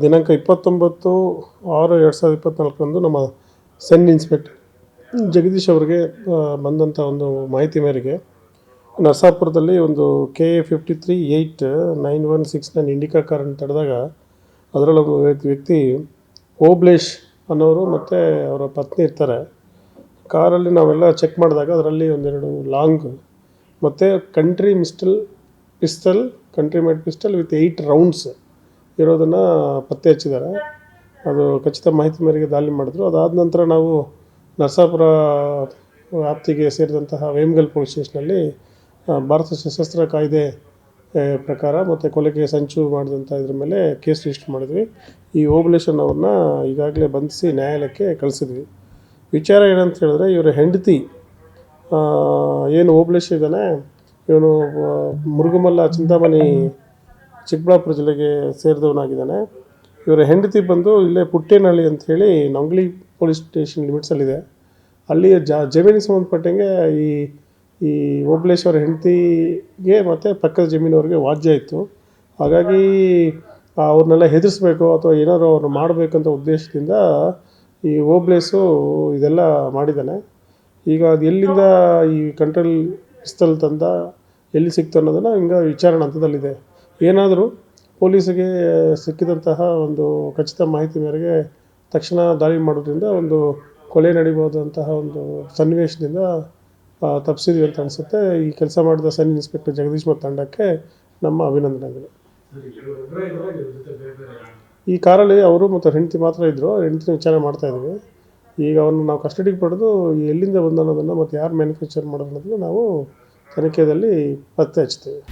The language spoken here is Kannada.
ದಿನಾಂಕ ಇಪ್ಪತ್ತೊಂಬತ್ತು ಆರು ಎರಡು ಸಾವಿರದ ಇಪ್ಪತ್ತ್ನಾಲ್ಕರಂದು ನಮ್ಮ ಸೆನ್ ಇನ್ಸ್ಪೆಕ್ಟರ್ ಜಗದೀಶ್ ಅವರಿಗೆ ಬಂದಂಥ ಒಂದು ಮಾಹಿತಿ ಮೇರೆಗೆ ನರಸಾಪುರದಲ್ಲಿ ಒಂದು K A fifty three eight nine one six nine Indica ಕಾರನ್ನು ತಡೆದಾಗ ಅದರಲ್ಲೊಬ್ಬ ವ್ಯಕ್ತಿ ವ್ಯಕ್ತಿ ಓಬ್ಲೇಶ್ ಅನ್ನೋರು ಮತ್ತು ಅವರ ಪತ್ನಿ ಇರ್ತಾರೆ. ಕಾರಲ್ಲಿ ನಾವೆಲ್ಲ ಚೆಕ್ ಮಾಡಿದಾಗ ಅದರಲ್ಲಿ ಒಂದೆರಡು ಲಾಂಗ್ ಮತ್ತು country ಮಿಸ್ಟಲ್ pistol country made pistol with eight rounds ಇರೋದನ್ನು ಪತ್ತೆ ಹಚ್ಚಿದ್ದಾರೆ. ಅದು ಖಚಿತ ಮಾಹಿತಿ ಮೇರೆಗೆ ದಾಳಿ ಮಾಡಿದ್ರು. ಅದಾದ ನಂತರ ನಾವು ನರಸಾಪುರ ವ್ಯಾಪ್ತಿಗೆ ಸೇರಿದಂತಹ ವೇಮಗಲ್ ಪೊಲೀಸ್ ಸ್ಟೇಷನಲ್ಲಿ ಭಾರತ ಸಶಸ್ತ್ರ ಕಾಯ್ದೆ ಪ್ರಕಾರ ಮತ್ತು ಕೊಲೆಗೆ ಸಂಚು ಮಾಡಿದಂಥ ಇದ್ರ ಮೇಲೆ ಕೇಸ್ ರಿಜಿಸ್ಟರ್ ಮಾಡಿದ್ವಿ. ಈ ಓಬುಲೇಷನ್ ಅವ್ರನ್ನ ಈಗಾಗಲೇ ಬಂಧಿಸಿ ನ್ಯಾಯಾಲಯಕ್ಕೆ ಕಳಿಸಿದ್ವಿ. ವಿಚಾರ ಏನಂತ ಹೇಳಿದ್ರೆ, ಇವರ ಹೆಂಡತಿ ಏನು ಓಬುಲೇಶ್ ಇದ್ದಾನೆ, ಇವನು ಮುರುಗಮಲ್ಲ ಚಿಂತಾಮಣಿ ಚಿಕ್ಕಬಳ್ಳಾಪುರ ಜಿಲ್ಲೆಗೆ ಸೇರಿದವನಾಗಿದ್ದಾನೆ. ಇವರ ಹೆಂಡತಿ ಬಂದು ಇಲ್ಲೇ ಪುಟ್ಟೇನಹಳ್ಳಿ ಅಂತ ಹೇಳಿ ನೊಂಗ್ಲಿ ಪೊಲೀಸ್ ಸ್ಟೇಷನ್ ಲಿಮಿಟ್ಸಲ್ಲಿದೆ. ಅಲ್ಲಿ ಜ, ಜಮೀನಿಗೆ ಸಂಬಂಧಪಟ್ಟಂಗೆ ಈ ಈ ಓಬ್ಳೇಶ್ವರ ಹೆಂಡತಿಗೆ ಮತ್ತು ಪಕ್ಕದ ಜಮೀನವ್ರಿಗೆ ವಾಜ್ಯ ಇತ್ತು. ಹಾಗಾಗಿ ಅವ್ರನ್ನೆಲ್ಲ ಹೆದರಿಸ್ಬೇಕು ಅಥವಾ ಏನಾದ್ರು ಅವ್ರನ್ನ ಮಾಡಬೇಕಂತ ಉದ್ದೇಶದಿಂದ ಈ ಓಬ್ಲೇಸು ಇದೆಲ್ಲ ಮಾಡಿದ್ದಾನೆ. ಈಗ ಅದು ಎಲ್ಲಿಂದ ಈ ಕಂಟ್ರೋಲ್ ಪಿಸ್ತಲ್ ತಂದ, ಎಲ್ಲಿ ಸಿಕ್ತು ಅನ್ನೋದನ್ನು ಹಿಂಗೆ ವಿಚಾರಣೆ ಹಂತದಲ್ಲಿದೆ. ಏನಾದರೂ ಪೊಲೀಸಿಗೆ ಸಿಕ್ಕಿದಂತಹ ಒಂದು ಖಚಿತ ಮಾಹಿತಿ ಮೇರೆಗೆ ತಕ್ಷಣ ದಾಳಿ ಮಾಡೋದ್ರಿಂದ ಒಂದು ಕೊಲೆ ನಡಿಬೋದಂತಹ ಒಂದು ಸನ್ನಿವೇಶದಿಂದ ತಪ್ಪಿಸಿದ್ವಿ ಅಂತ ಅನಿಸುತ್ತೆ. ಈ ಕೆಲಸ ಮಾಡಿದ ಸನ್ ಇನ್ಸ್ಪೆಕ್ಟರ್ ಜಗದೀಶ್ ಮತ್ತು ತಂಡಕ್ಕೆ ನಮ್ಮ ಅಭಿನಂದನೆಗಳು. ಈ ಕಾರಲ್ಲಿ ಅವರು ಮತ್ತು ಹೆಂಡತಿ ಮಾತ್ರ ಇದ್ದರು ಹೆಂಡತಿನ ವಿಚಾರ ಮಾಡ್ತಾ ಇದ್ವಿ. ಈಗ ಅವನ್ನ ನಾವು ಕಸ್ಟಡಿಗೆ ಪಡೆದು ಎಲ್ಲಿಂದ ಬಂದ ಅನ್ನೋದನ್ನು ಮತ್ತು ಯಾರು ಮ್ಯಾನುಫ್ಯಾಕ್ಚರ್ ಮಾಡೋದು ಅನ್ನೋದನ್ನು ನಾವು ತನಿಖೆಯಲ್ಲಿ ಪತ್ತೆ ಹಚ್ತೇವೆ